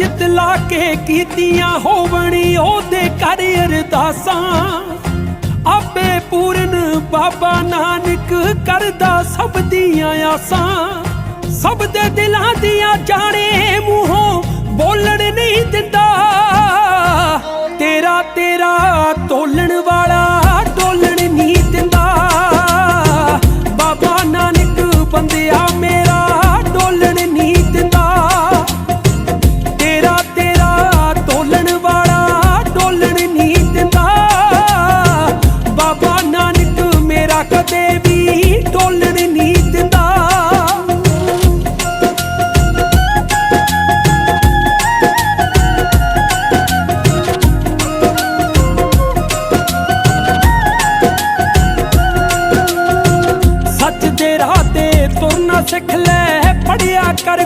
ਚਿਤ ਲਾ ਕੇ ਕੀਤੀਆਂ ਹੋਵਣੀ ਉਹਦੇ ਕਰ ਅਰਦਾਸਾਂ। ਆਪੇ ਪੂਰਨ ਬਾਬਾ ਨਾਨਕ ਕਰਦਾ ਸਭ ਦੀਆਂ ਆਸਾਂ। ਸਭ ਦੇ ਦਿਲਾਂ ਦੀਆਂ ਜਾਣੇ ਮੂੰਹੋਂ ਬੋਲਣ ਨਹੀਂ ਦਿੰਦਾ। ਤੇਰਾ ਤੇਰਾ ਤੋਲਣ ਵਾਲਾ ਤੋਲਣ ਨਹੀਂ ਦਿੰਦਾ। ਬਾਬਾ ਨਾਨਕ ਬੰਦਿਆ ਤੁਰਨਾ ਸਿੱਖ ਲੈ ਪੜਿਆ ਕਰ